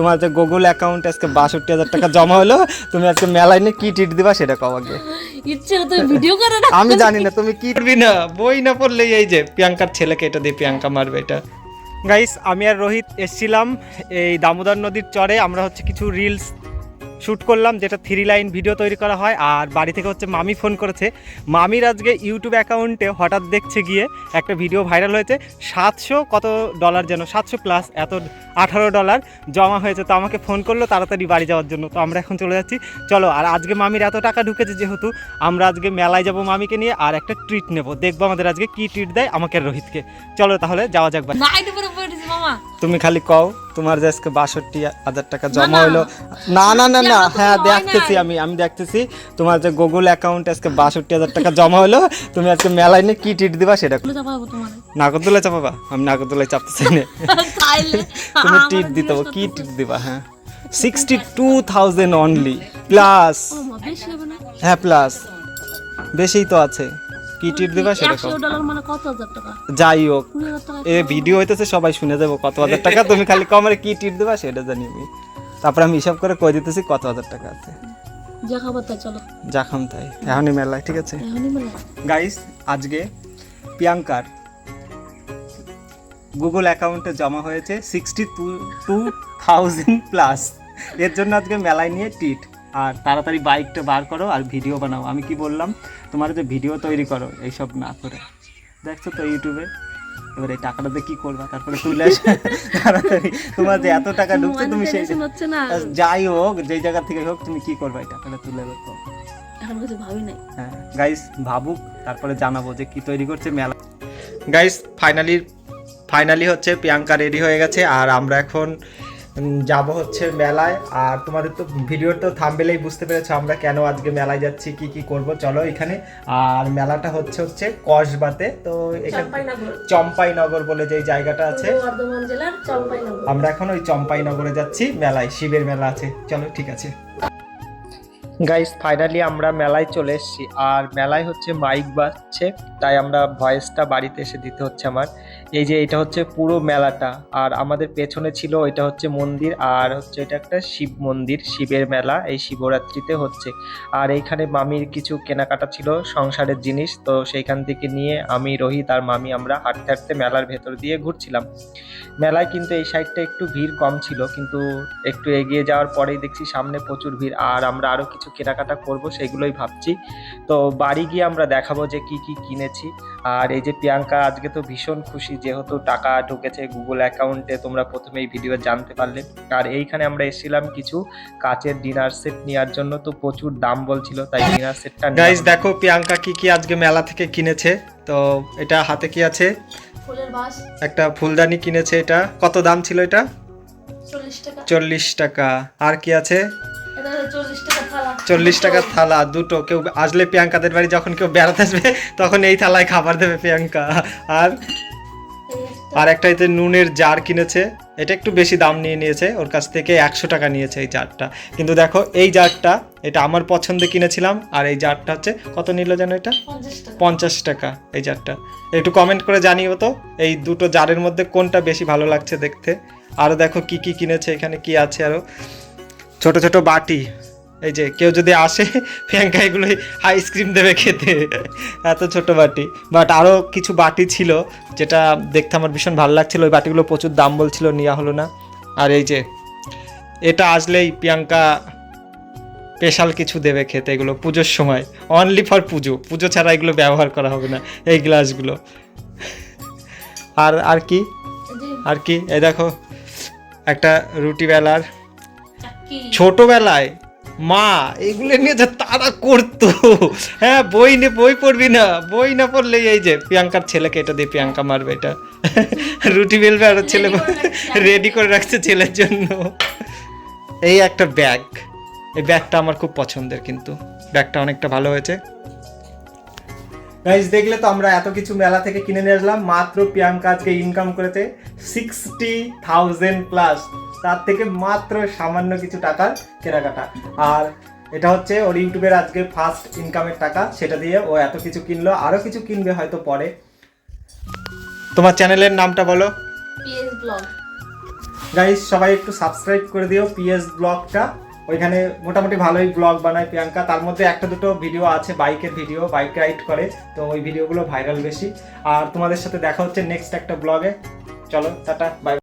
তোমার যে Google account আজকে বাষট্টি হাজার টাকা জমা হলো তুমি আজকে মেলায় নিয়ে কি টিট দিবা সেটা কও আগে। ইচ্ছে তো ভিডিও করে না আমি জানি না তুমি কি করবি না বই না পড়লে এই যে প্রিয়াঙ্কার ছেলেকে এটা দিয়ে প্রিয়াঙ্কা মারবে এটা। গাইস আমি আর রোহিত এসছিলাম এই দামোদর নদীর চরে আমরা হচ্ছে কিছু রিলস শ্যুট করলাম, যেটা থ্রি লাইন ভিডিও তৈরি করা হয়। আর বাড়ি থেকে হচ্ছে মামি ফোন করেছে। মামির আজকে ইউটিউব অ্যাকাউন্টে হঠাৎ দেখছে গিয়ে একটা ভিডিও ভাইরাল হয়েছে। সাতশো কত ডলার যেন, সাতশো প্লাস এত আঠারো ডলার জমা হয়েছে। তো আমাকে ফোন করল, তাড়াতাড়ি বাড়ি যাওয়ার জন্য। তো আমরা এখন চলে যাচ্ছি। চলো, আর আজকে মামির এত টাকা ঢুকেছে যেহেতু, আমরা আজকে মেলায় যাব মামিকে নিয়ে, আর একটা ট্রিট নেব। দেখব আমাদের আজকে কি ট্রিট দেয় আমাকে রোহিতকে। চলো তাহলে যাওয়া যাক তুমি খালি কও তোমার যে আজকে বাষট্টি হাজার টাকা জমা। হলো না। না না না হ্যাঁ দেখতেছি আমি আমি দেখতেছি। তোমার যে গুগল অ্যাকাউন্টে আজকে বাষট্টি হাজার টাকা জমা হলো তুমি আজকে মেলায় নিয়ে কি টিট দিবা সেটা নাগরদোলায় চাপাবা? আমি নাগরদোলায় চাপতে চাই না তুমি টিট দিতে কি টিট দিবা হ্যাঁ? Sixty two thousand only plus হ্যাঁ প্লাস বেশিই তো আছে। কি টিট দিবা সেটা কও। ডলার মানে কত হাজার টাকা? যাই হোক এ ভিডিও হইতেছে সবাই শুনে যাব কত হাজার টাকা। তুমি খালি কমারে কি টিট দেবা সেটা জানি আমি। তারপরে আমি হিসাব করে কই দিতেছি কত হাজার টাকা আছে। যা খাবার তাই চলো। যা খাম তাই। এখনই মেলায় ঠিক আছে? এখনই মেলা গাইস আজকে প্রিয়াঙ্কার গুগল অ্যাকাউন্টে জমা হয়েছে sixty two two thousand plus এর জন্য আজকে মেলায় নিয়ে টিট। আর তাড়াতাড়ি বাইকটা বার করো আর ভিডিও বানাও। আমি কি বললাম? তোমার যে ভিডিও তৈরি করো এইসব না করে। দেখছ তো ইউটিউবে? এবার এই টাকাটা দিয়ে কি করবা? তারপরে তুলে আসে। তাড়াতাড়ি। তোমার যে এত টাকা ঢুকছে তুমি সেই যাই হোক যেই জায়গা থেকে হোক তুমি কি করবা এই টাকাটা তুলে বের এখন কিছু ভাবি নাই। হ্যাঁ গাইস ভাবুক তারপরে জানাব যে কি তৈরি করছে মেলা। গাইস ফাইনালি ফাইনালি হচ্ছে প্রিয়াঙ্কা রেডি হয়ে গেছে আর আমরা এখন যাব হচ্ছে মেলায়। আর তোমাদের তো ভিডিওর তো থাম্বেলেই বুঝতে পেরেছ আমরা কেন আজকে মেলায় যাচ্ছি কি কি করব। চলো এখানে। আর মেলাটা হচ্ছে হচ্ছে কসবাতে। তো এখানে চম্পাইনগর। বলে যে জায়গাটা আছে। আমরা এখন ওই চম্পাইনগরে যাচ্ছি মেলায় শিবের মেলা আছে। চলো ঠিক আছে। গাইস ফাইনালি আমরা মেলায় চলে এসেছি। আর মেলায় হচ্ছে মাইক বাজছে তাই আমরা ভয়েসটা বাড়িতে এসে দিতে হচ্ছে আমার। এই যে এটা হচ্ছে পুরো মেলাটা, আর আমাদের পেছনে ছিল এটা হচ্ছে মন্দির, আর হচ্ছে এটা একটা শিব মন্দির, শিবের মেলা, এই শিবরাত্রিতে হচ্ছে। আর এইখানে মামির কিছু কেনাকাটা ছিল সংসারের জিনিস, তো সেইখান থেকে নিয়ে আমি, রোহিত আর মামি আমরা হাঁটতে হাঁটতে মেলার ভেতর দিয়ে ঘুরছিলাম। মেলায় কিন্তু এই সাইডটা একটু ভিড় কম ছিল, কিন্তু একটু এগিয়ে যাওয়ার পরেই দেখছি সামনে প্রচুর ভিড়, আর আমরা আরও কিছু কেনাকাটা করব সেগুলোই ভাবছি। তো বাড়ি গিয়ে আমরা দেখাবো যে কি কি কিনেছি, আর এই যে প্রিয়াঙ্কা আজকে তো ভীষণ খুশি যেহেতু টাকা ঢুকেছে গুগল অ্যাকাউন্টে তোমরা প্রথমেই ভিডিও জানতে পারলে। আর এইখানে আমরা এসেছিলাম কিছু কাচের ডিনার সেট নেওয়ার জন্য তো প্রচুর দাম বলছিল তাই ডিনার সেটটা গাইস দেখো প্রিয়াঙ্কা কি কি আজকে মেলা থেকে কিনেছে। তো এটা হাতে কি আছে? একটা ফুলদানি কিনেছে এটা। কত দাম ছিল এটা? চল্লিশ টাকা। আর কি আছে? চল্লিশ টাকা থালা। টাকার থালা দুটো। কেউ আসলে প্রিয়াঙ্কাদের বাড়ি যখন কেউ বেড়াতে আসবে তখন এই থালায় খাবার দেবে প্রিয়াঙ্কা। আর এই। আর একটা এতে নুনের জার কিনেছে এটা একটু বেশি দাম নিয়ে নিয়েছে ওর কাছ থেকে একশো টাকা নিয়েছে এই জারটা। কিন্তু দেখো এই জারটা এটা আমার পছন্দে কিনেছিলাম আর এই জারটা হচ্ছে কত নিল যেন এটা? পঞ্চাশ টাকা। এই জারটা। একটু কমেন্ট করে জানিও তো এই দুটো জারের মধ্যে কোনটা বেশি ভালো লাগছে দেখতে? আরও দেখো কি কি কিনেছে এখানে কি আছে আরও ছোট ছোট বাটি এই যে কেউ যদি আসে প্রিয়াঙ্কা এগুলোই আইসক্রিম দেবে খেতে। এত ছোট বাটি। বাট আরও কিছু বাটি ছিল যেটা দেখতে আমার ভীষণ ভালো লাগছিল। ওই বাটিগুলো প্রচুর দাম বলছিল নেওয়া হলো না। আর এই যে এটা আসলেই প্রিয়াঙ্কা স্পেশাল কিছু দেবে খেতে এগুলো পুজোর সময়। অনলি ফর পুজো। পুজো ছাড়া এগুলো ব্যবহার করা হবে না এই গ্লাসগুলো। আর আর কি? আর কি? এই দেখো একটা রুটি বেলার। ছোটবেলায় মা এগুলো নিয়ে যা তারা করতো। হ্যাঁ বই নে বই পড়বি না বই না পড়লেই এই যে প্রিয়াঙ্কার ছেলেকে এটা দিয়ে প্রিয়াঙ্কা মারবে এটা। রুটি বেলবে আর ছেলে। রেডি করে রাখছে। ছেলের জন্য। এই একটা ব্যাগ। এই ব্যাগটা আমার খুব পছন্দের কিন্তু। ব্যাগটা অনেকটা ভালো হয়েছে। গাইজ দেখলে তো আমরা এত কিছু মেলা থেকে কিনে নিয়ে আসলাম। মাত্র প্রিয়াঙ্কা আজকে ইনকাম করেছে সিক্সটি থাউজেন্ড প্লাস তার থেকে মাত্র সামান্য কিছু টাকার কেনাকাটা। আর এটা হচ্ছে ওর ইউটিউবের আজকে ফার্স্ট ইনকামের টাকা। সেটা দিয়ে ও এত কিছু কিনলো আরও কিছু কিনবে হয়তো পরে। তোমার চ্যানেলের নামটা বলো। পিএস ব্লগ গাইস সবাই একটু সাবস্ক্রাইব করে দিও পিএস ব্লগটা ওইখানে মোটামুটি ভালোই ব্লগ বানায় প্রিয়াঙ্কা। তার মধ্যে একটা দুটো ভিডিও আছে বাইকের ভিডিও বাইক রাইড করে। তো ওই ভিডিওগুলো ভাইরাল বেশি। আর তোমাদের সাথে দেখা হচ্ছে নেক্সট একটা ব্লগে চলো টাটা বাই